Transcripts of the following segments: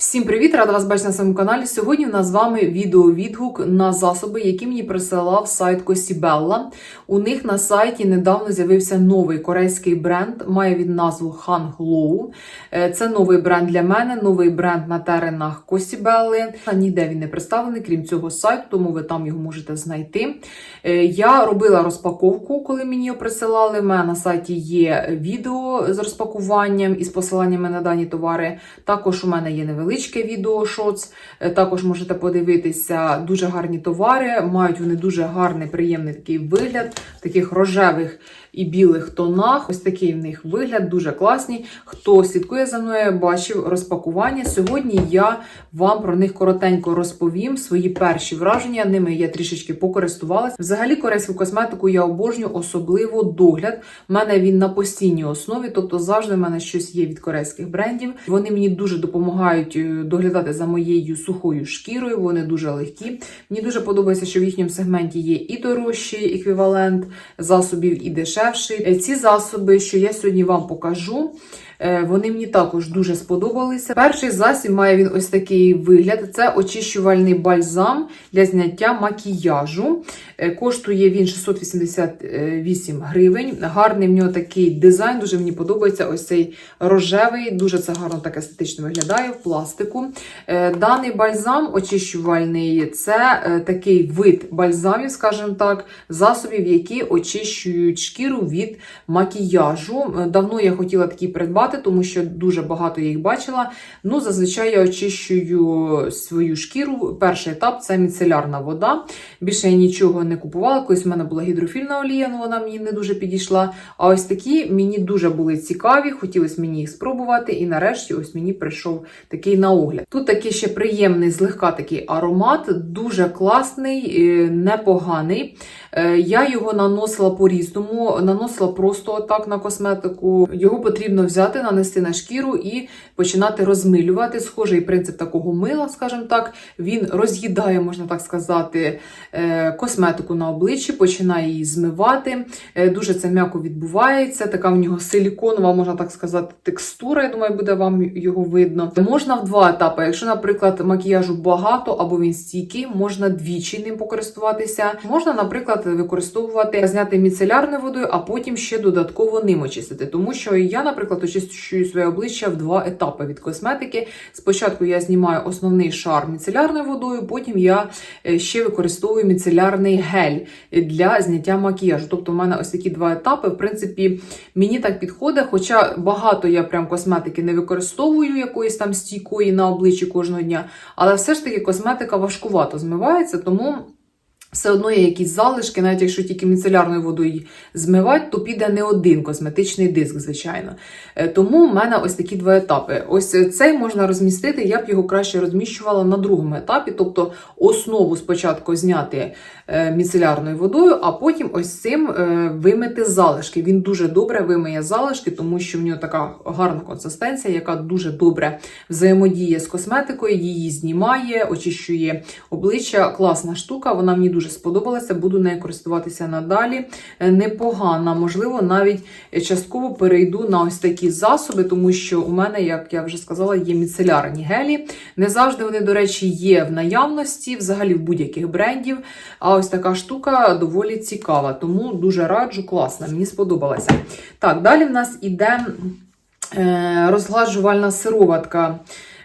Всім привіт! Рада вас бачити на своєму каналі. Сьогодні в нас з вами відеовідгук на засоби, які мені присилав сайт Косібелла. У них на сайті недавно з'явився новий корейський бренд, має він назву Han Glow. Е, Це новий бренд для мене, новий бренд на теренах Косібелли. Ніде він не представлений, крім цього сайту, тому ви там його можете знайти. Е, Я робила розпаковку, коли мені його присилали. У мене на сайті є відео з розпакуванням і з посиланнями на дані товари. Також у мене є невеличке відео шоц. Е, Також можете подивитися дуже гарні товари. Мають вони дуже гарний, приємний такий вигляд, таких рожевих і білих тонах. Ось такий в них вигляд, дуже класний. Хто слідкує за мною, бачив розпакування. Сьогодні я вам про них коротенько розповім свої перші враження. Ними я трішечки покористувалася. Взагалі, корейську косметику я обожнюю, особливо догляд. У мене він на постійній основі, тобто завжди в мене щось є від корейських брендів. Вони мені дуже допомагають е, доглядати за моєю сухою шкірою. Вони дуже легкі. Мені дуже подобається, що в їхньому сегменті є і дорожчий еквівалент засобів, і дешевший. Е, Ці засоби, що я сьогодні вам покажу. Е, Вони мені також дуже сподобалися. Перший засіб має він ось такий вигляд: це очищувальний бальзам для зняття макіяжу. Е, Коштує він 688 гривень. Гарний в нього такий дизайн, дуже мені подобається. Ось цей рожевий, дуже це гарно так естетично виглядає в пластику. Е, Даний бальзам очищувальний це такий вид бальзамів, скажімо так, засобів, які очищують шкіру від макіяжу. Давно я хотіла такі придбати, тому що дуже багато я їх бачила. Ну, зазвичай я очищую свою шкіру. Перший етап це міцелярна вода. Більше я нічого не купувала. Колись в мене була гідрофільна олія, але вона мені не дуже підійшла. А ось такі мені дуже були цікаві, хотілося мені їх спробувати. І нарешті ось мені прийшов такий на огляд. Тут такий ще приємний, злегка такий аромат, дуже класний, е, непоганий. Е, Я його наносила по-різному, наносила просто отак на косметику. Його потрібно взяти, нанести на шкіру і починати розмилювати. Схожий принцип такого мила, скажімо так. Він роз'їдає, можна так сказати, е, косметику на обличчі, починає її змивати. Е, Дуже це м'яко відбувається. Така в нього силіконова, можна так сказати, текстура. Я думаю, буде вам його видно. Можна в два етапи. Якщо, наприклад, макіяжу багато або він стійкий, можна двічі ним покористуватися. Можна, наприклад, використовувати зняти міцелярною водою, а потім ще додатково ним очистити. Тому що я, наприклад, очищую своє обличчя в два етапи від косметики. Спочатку я знімаю основний шар міцелярною водою, потім я е, ще використовую міцелярний гель для зняття макіяжу. Тобто, у мене ось такі два етапи. В принципі, мені так підходить, хоча багато я прям косметики не використовую якоїсь там стійкої на обличчі кожного дня, але все ж таки косметика важкувато змивається, тому. Все одно є якісь залишки, навіть якщо тільки міцелярною водою змивати, то піде не один косметичний диск, звичайно. Е, Тому в мене ось такі два етапи. Ось цей можна розмістити, я б його краще розміщувала на другому етапі, тобто основу спочатку зняти е, міцелярною водою, а потім ось цим е, вимити залишки. Він дуже добре вимиє залишки, тому що в нього така гарна консистенція, яка дуже добре взаємодіє з косметикою, її знімає, очищує обличчя. Класна штука, вона мені дуже сподобалася, буду нею користуватися надалі. Е, Непогана, можливо, навіть частково перейду на ось такі засоби, тому що у мене, як я вже сказала, є міцелярні гелі. Не завжди вони, до речі, є в наявності, взагалі в будь-яких брендів. А ось така штука доволі цікава, тому дуже раджу, класна, мені сподобалася. Так, далі в нас іде е, розгладжувальна сироватка.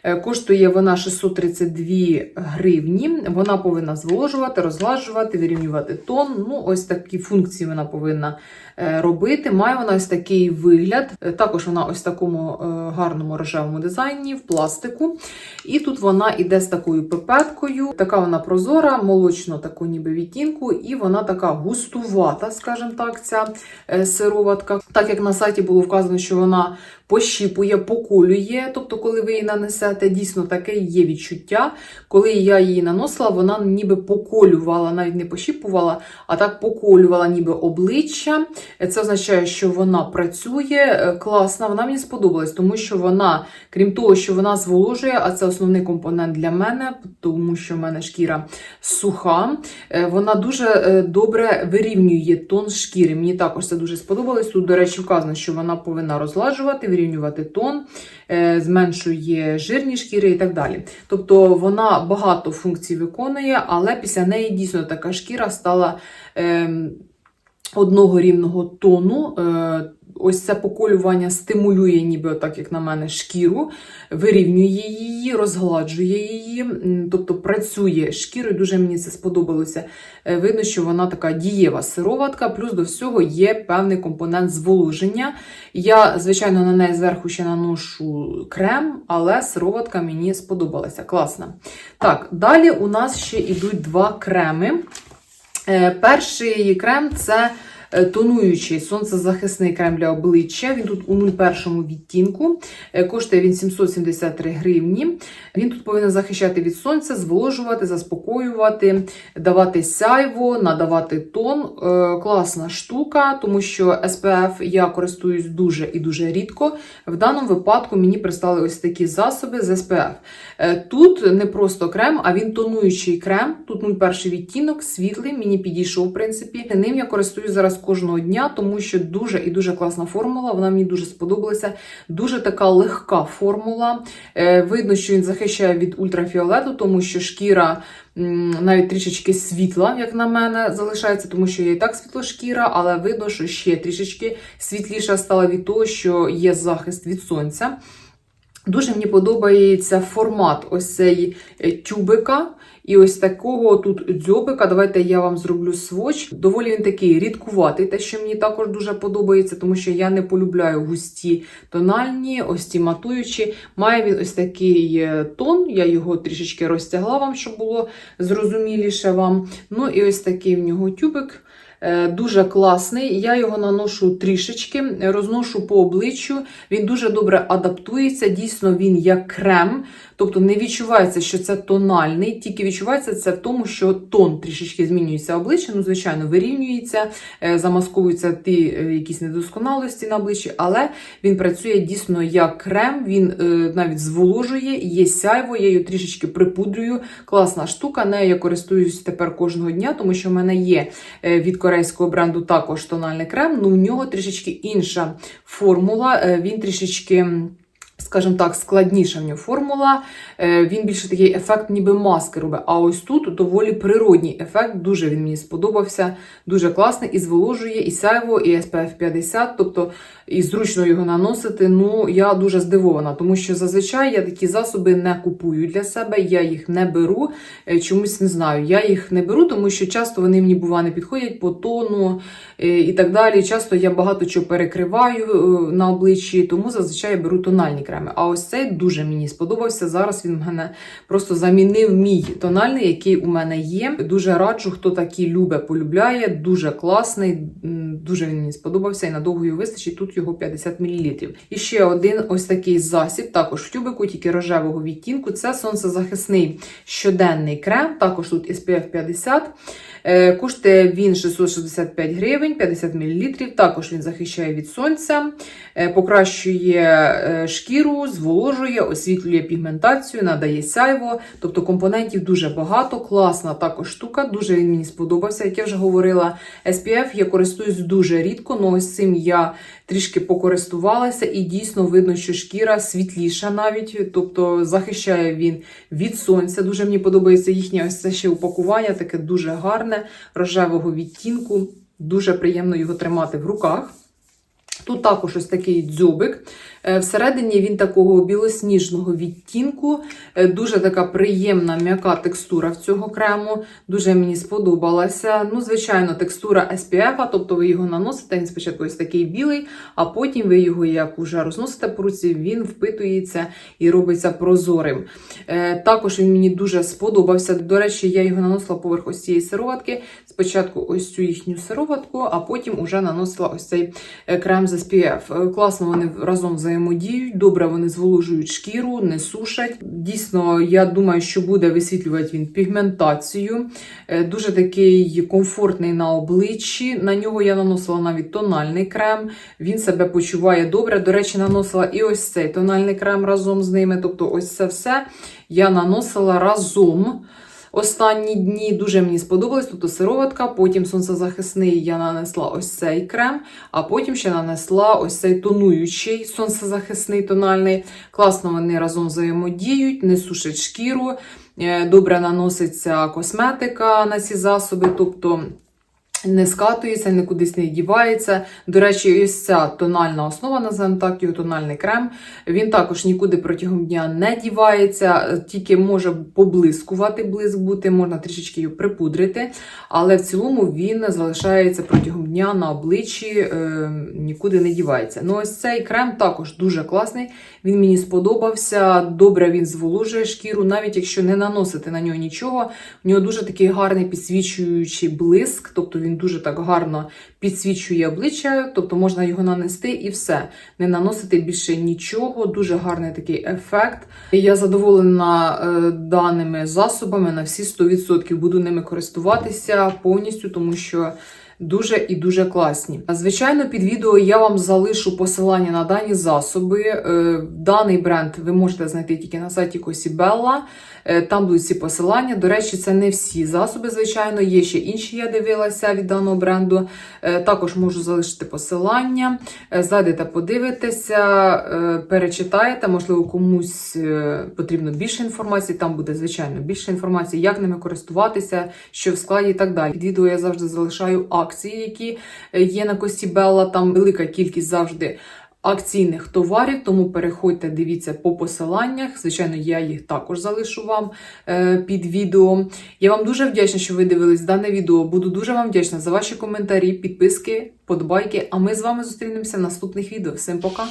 Е, Коштує вона 632 гривні. Вона повинна зволожувати, розгладжувати, вирівнювати тон. Ну, ось такі функції вона повинна е, робити. Має вона ось такий вигляд. Е, Також вона ось в такому гарному рожевому дизайні, в пластику. І тут вона іде з такою пипеткою. Така вона прозора, молочно таку ніби відтінку, і вона така густувата, скажімо так, ця сироватка. Так як на сайті було вказано, що вона пощіпує, поколює. Тобто, коли ви її нанесете, дійсно таке є відчуття. Коли я її наносила, вона ніби поколювала, навіть не пощіпувала, а так поколювала ніби обличчя. Це означає, що вона працює е, класно. Вона мені сподобалась, тому що вона, крім того, що вона зволожує, а це основний компонент для мене, тому що в мене шкіра суха. е, Вона дуже е, добре вирівнює тон шкіри. Мені також це дуже сподобалось. Тут, до речі, вказано, що вона повинна розгладжувати, вирівнювати тон, е, зменшує жирні шкіри і так далі. Тобто вона багато функцій виконує, але після неї дійсно така шкіра стала. Одного рівного тону, Е, ось це поколювання стимулює, ніби отак, як на мене, шкіру, вирівнює її, розгладжує її, тобто працює шкірою. Дуже мені це сподобалося. Е, Видно, що вона така дієва сироватка, плюс до всього є певний компонент зволоження. Я, звичайно, на неї зверху ще наношу крем, але сироватка мені сподобалася. Класна. Так, далі у нас ще йдуть два креми. Е, Перший крем це тонуючий сонцезахисний крем для обличчя. Він тут у 01 відтінку. Е, Коштує він 773 гривні. Він тут повинен захищати від сонця, зволожувати, заспокоювати, давати сяйво, надавати тон. Е, Класна штука, тому що SPF я користуюсь дуже і дуже рідко. В даному випадку мені пристали ось такі засоби з SPF. Е, Тут не просто крем, а він тонуючий крем. Тут 01 відтінок, світлий, мені підійшов, в принципі. Ним я користуюсь зараз кожного дня, тому що дуже і дуже класна формула. Вона мені дуже сподобалася. Дуже така легка формула. Е, Видно, що він захищає від ультрафіолету, тому що шкіра. Навіть трішечки світла, як на мене, залишається, тому що я і так світлошкіра, але видно, що ще трішечки світліша стала від того, що є захист від сонця. Дуже мені подобається формат ось цей е, тюбика. І ось такого тут дзьобика. Давайте я вам зроблю своч. Доволі він такий рідкуватий, те, що мені також дуже подобається, тому що я не полюбляю густі тональні, ось ці матуючі. Має він ось такий е, тон. Я його трішечки розтягла вам, щоб було зрозуміліше вам. Ну і ось такий в нього тюбик. Е, Дуже класний. Я його наношу трішечки, розношу по обличчю. Він дуже добре адаптується. Дійсно, він як крем. Тобто не відчувається, що це тональний, тільки відчувається це в тому, що тон трішечки змінюється обличчя. Ну, звичайно, вирівнюється, е, замасковуються ті е, якісь недосконалості на обличчі, але він працює дійсно як крем, він навіть зволожує, є сяйво, я її трішечки припудрюю. Класна штука, нею я користуюсь тепер кожного дня, тому що в мене є від корейського бренду також тональний крем, ну в нього трішечки інша формула. е, Він трішечки. Скажімо так, складніша в нього формула. Е, Він більше такий ефект, ніби маски робить. А ось тут доволі природній ефект. Дуже він мені сподобався. Дуже класний і зволожує, і сяйво, і SPF 50. Тобто і зручно його наносити. Ну я дуже здивована, тому що зазвичай я такі засоби не купую для себе. Я їх не беру. Е, Чомусь не знаю. Я їх не беру, тому що часто вони мені бува не підходять по тону е, і так далі. Часто я багато чого перекриваю на обличчі, тому зазвичай я беру тональні креми. А ось цей дуже мені сподобався. Зараз він в мене просто замінив мій тональний, який у мене є. Дуже раджу, хто такі любить, полюбляє. Дуже класний, дуже він мені сподобався і надовго його вистачить. Тут його 50 мл. І ще один ось такий засіб, також в тюбику, тільки рожевого відтінку. Це сонцезахисний щоденний крем. Також тут SPF 50. Е, Коштує він 665 гривень, 50 мл. Також він захищає від сонця, е, покращує е, шкіру, зволожує, освітлює пігментацію, надає сяйво. Тобто компонентів дуже багато. Класна також штука. Дуже він мені сподобався. Як я вже говорила, SPF я користуюсь дуже рідко, але ось цим я трішки покористувалася, і дійсно видно, що шкіра світліша навіть, тобто захищає він від сонця. Дуже мені подобається їхнє ось це ще упакування, таке дуже гарне, рожевого відтінку. Дуже приємно його тримати в руках. Тут також ось такий дзьобик. Е, Всередині він такого білосніжного відтінку. Е, Дуже така приємна м'яка текстура в цього крему. Дуже мені сподобалася. Ну, звичайно, текстура SPF, тобто ви його наносите, він спочатку ось такий білий, а потім ви його, як уже розносите по руці, він впитується і робиться прозорим. Е, Також він мені дуже сподобався. До речі, я його наносила поверх ось цієї сироватки. Спочатку ось цю їхню сироватку, а потім уже наносила ось цей крем з SPF. Е, Класно вони разом взаємодіють, добре вони зволожують шкіру, не сушать. Дійсно, я думаю, що буде висвітлювати він пігментацію. Е, Дуже такий комфортний на обличчі. На нього я наносила навіть тональний крем. Він себе почуває добре. До речі, наносила і ось цей тональний крем разом з ними. Тобто, ось це все я наносила разом. Останні дні. Дуже мені сподобалось. Тут сироватка, потім сонцезахисний я нанесла ось цей крем, а потім ще нанесла ось цей тонуючий сонцезахисний тональний. Класно вони разом взаємодіють, не сушать шкіру, е, добре наноситься косметика на ці засоби. тобто не скатується, нікудись не дівається. До речі, ось ця тональна основа, називаємо так, його тональний крем. Він також нікуди протягом дня не дівається, тільки може поблискувати, блиск бути, можна трішечки його припудрити, але в цілому він залишається протягом дня на обличчі, е, нікуди не дівається. Ну, ось цей крем також дуже класний. Він мені сподобався. Добре він зволожує шкіру, навіть якщо не наносити на нього нічого. У нього дуже такий гарний підсвічуючий блиск, тобто він дуже так гарно підсвічує обличчя, тобто можна його нанести і все. Не наносити більше нічого. Дуже гарний такий ефект. Я задоволена е, даними засобами на всі 100%. Буду ними користуватися повністю, тому що. Дуже і дуже класні. Звичайно, під відео я вам залишу посилання на дані засоби. Е, Даний бренд ви можете знайти тільки на сайті Cosibella. Е, Там будуть ці посилання. До речі, це не всі засоби, звичайно, є ще інші, я дивилася від даного бренду. Е, Також можу залишити посилання. Зайдете, подивитеся, перечитаєте, можливо, комусь потрібно більше інформації. Там буде, звичайно, більше інформації, як ними користуватися, що в складі і так далі. Під відео я завжди залишаю акції, які е, є на кості Белла, Там велика кількість завжди акційних товарів, тому переходьте, дивіться по посиланнях. Звичайно, я їх також залишу вам е, під відео. Я вам дуже вдячна, що ви дивились дане відео. Буду дуже вам вдячна за ваші коментарі, підписки, подбайки. А ми з вами зустрінемося в наступних відео. Всім пока!